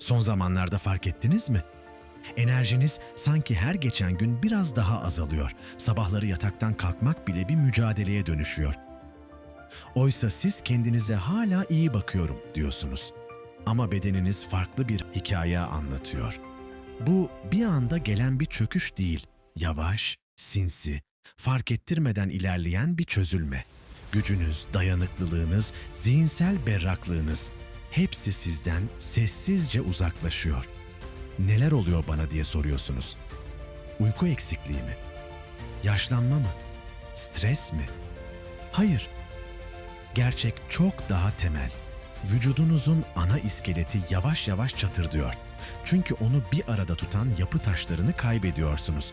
Son zamanlarda fark ettiniz mi? Enerjiniz sanki her geçen gün biraz daha azalıyor. Sabahları yataktan kalkmak bile bir mücadeleye dönüşüyor. Oysa siz kendinize hala iyi bakıyorum diyorsunuz. Ama bedeniniz farklı bir hikaye anlatıyor. Bu bir anda gelen bir çöküş değil. Yavaş, sinsi, fark ettirmeden ilerleyen bir çözülme. Gücünüz, dayanıklılığınız, zihinsel berraklığınız hepsi sizden sessizce uzaklaşıyor. Neler oluyor bana diye soruyorsunuz. Uyku eksikliği mi? Yaşlanma mı? Stres mi? Hayır. Gerçek çok daha temel. Vücudunuzun ana iskeleti yavaş yavaş çatırdıyor. Çünkü onu bir arada tutan yapı taşlarını kaybediyorsunuz.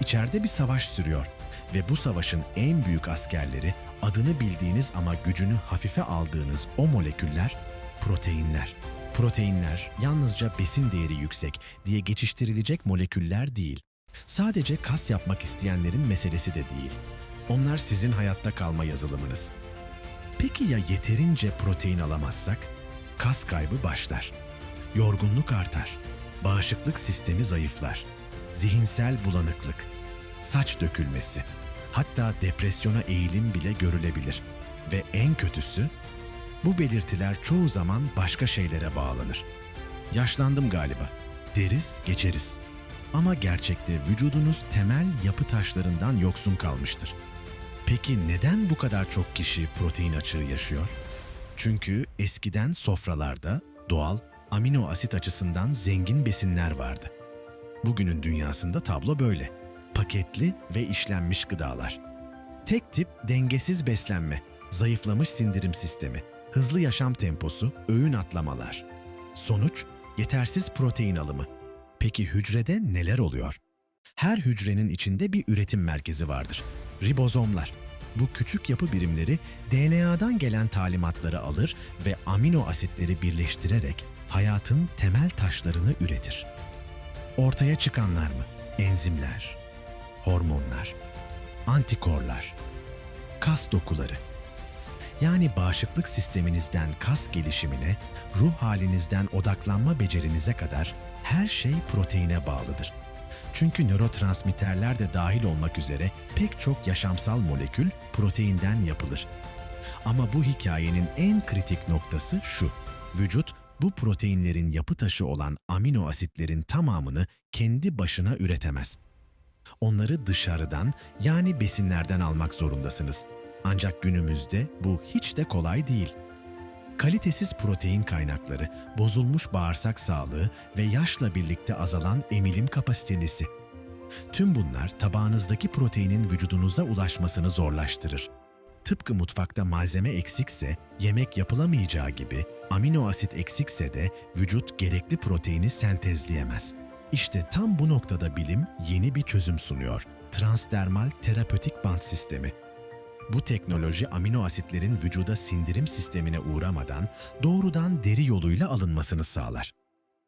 İçeride bir savaş sürüyor ve bu savaşın en büyük askerleri adını bildiğiniz ama gücünü hafife aldığınız o moleküller proteinler. Proteinler yalnızca besin değeri yüksek diye geçiştirilecek moleküller değil. Sadece kas yapmak isteyenlerin meselesi de değil. Onlar sizin hayatta kalma yazılımınız. Peki ya yeterince protein alamazsak? Kas kaybı başlar. Yorgunluk artar. Bağışıklık sistemi zayıflar. Zihinsel bulanıklık, saç dökülmesi, hatta depresyona eğilim bile görülebilir. Ve en kötüsü, bu belirtiler çoğu zaman başka şeylere bağlanır. Yaşlandım galiba. Deriz, geçeriz. Ama gerçekte vücudunuz temel yapı taşlarından yoksun kalmıştır. Peki neden bu kadar çok kişi protein açığı yaşıyor? Çünkü eskiden sofralarda doğal amino asit açısından zengin besinler vardı. Bugünün dünyasında tablo böyle. Paketli ve işlenmiş gıdalar. Tek tip dengesiz beslenme, zayıflamış sindirim sistemi, hızlı yaşam temposu, öğün atlamalar. Sonuç yetersiz protein alımı. Peki hücrede neler oluyor? Her hücrenin içinde bir üretim merkezi vardır. Ribozomlar. Bu küçük yapı birimleri DNA'dan gelen talimatları alır ve amino asitleri birleştirerek hayatın temel taşlarını üretir. Ortaya çıkanlar mı? Enzimler, hormonlar, antikorlar, kas dokuları. Yani bağışıklık sisteminizden kas gelişimine, ruh halinizden odaklanma becerinize kadar her şey proteine bağlıdır. Çünkü nörotransmitterler de dahil olmak üzere pek çok yaşamsal molekül proteinden yapılır. Ama bu hikayenin en kritik noktası şu. Vücut bu proteinlerin yapı taşı olan amino asitlerin tamamını kendi başına üretemez. Onları dışarıdan yani besinlerden almak zorundasınız. Ancak günümüzde bu hiç de kolay değil. Kalitesiz protein kaynakları, bozulmuş bağırsak sağlığı ve yaşla birlikte azalan emilim kapasitesi. Tüm bunlar tabağınızdaki proteinin vücudunuza ulaşmasını zorlaştırır. Tıpkı mutfakta malzeme eksikse yemek yapılamayacağı gibi amino asit eksikse de vücut gerekli proteini sentezleyemez. İşte tam bu noktada bilim yeni bir çözüm sunuyor. Transdermal terapötik bant sistemi. Bu teknoloji amino asitlerin vücuda sindirim sistemine uğramadan doğrudan deri yoluyla alınmasını sağlar.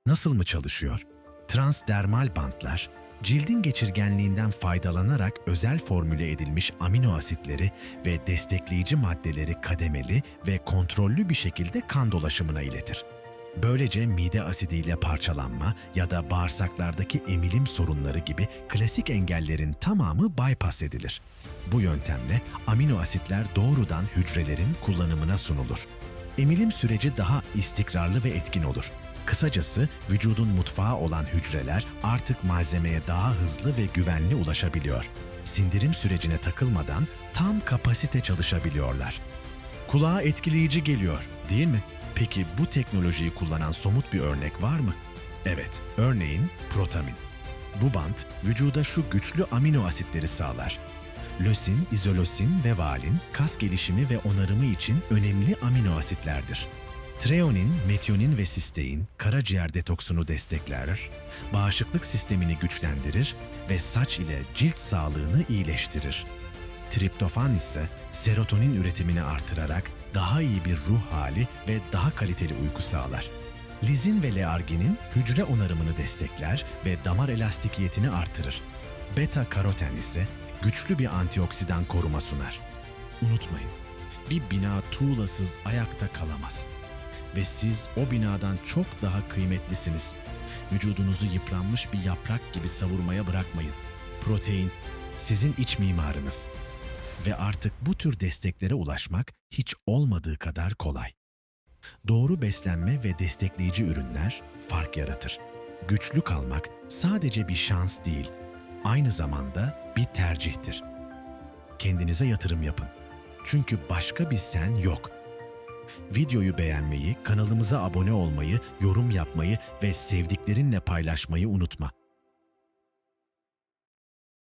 Nasıl mı çalışıyor? Transdermal bantlar, cildin geçirgenliğinden faydalanarak özel formüle edilmiş amino asitleri ve destekleyici maddeleri kademeli ve kontrollü bir şekilde kan dolaşımına iletir. Böylece mide asidiyle parçalanma ya da bağırsaklardaki emilim sorunları gibi klasik engellerin tamamı bypass edilir. Bu yöntemle amino asitler doğrudan hücrelerin kullanımına sunulur. Emilim süreci daha istikrarlı ve etkin olur. Kısacası vücudun mutfağı olan hücreler artık malzemeye daha hızlı ve güvenli ulaşabiliyor. Sindirim sürecine takılmadan tam kapasite çalışabiliyorlar. Kulağa etkileyici geliyor, değil mi? Peki bu teknolojiyi kullanan somut bir örnek var mı? Evet, örneğin protamin. Bu bant vücuda şu güçlü amino asitleri sağlar. Lösin, izolosin ve valin kas gelişimi ve onarımı için önemli amino asitlerdir. Treonin, metionin ve sistein karaciğer detoksunu destekler, bağışıklık sistemini güçlendirir ve saç ile cilt sağlığını iyileştirir. Triptofan ise serotonin üretimini artırarak daha iyi bir ruh hali ve daha kaliteli uyku sağlar. Lizin ve learginin hücre onarımını destekler ve damar elastikiyetini artırır. Beta karoten ise güçlü bir antioksidan koruma sunar. Unutmayın, bir bina tuğlasız ayakta kalamaz. ve siz o binadan çok daha kıymetlisiniz. Vücudunuzu yıpranmış bir yaprak gibi savurmaya bırakmayın. Protein sizin iç mimarınız. Ve artık bu tür desteklere ulaşmak hiç olmadığı kadar kolay. Doğru beslenme ve destekleyici ürünler fark yaratır. Güçlü kalmak sadece bir şans değil, aynı zamanda bir tercihtir. Kendinize yatırım yapın. Çünkü başka bir sen yok. Videoyu beğenmeyi, kanalımıza abone olmayı, yorum yapmayı ve sevdiklerinle paylaşmayı unutma.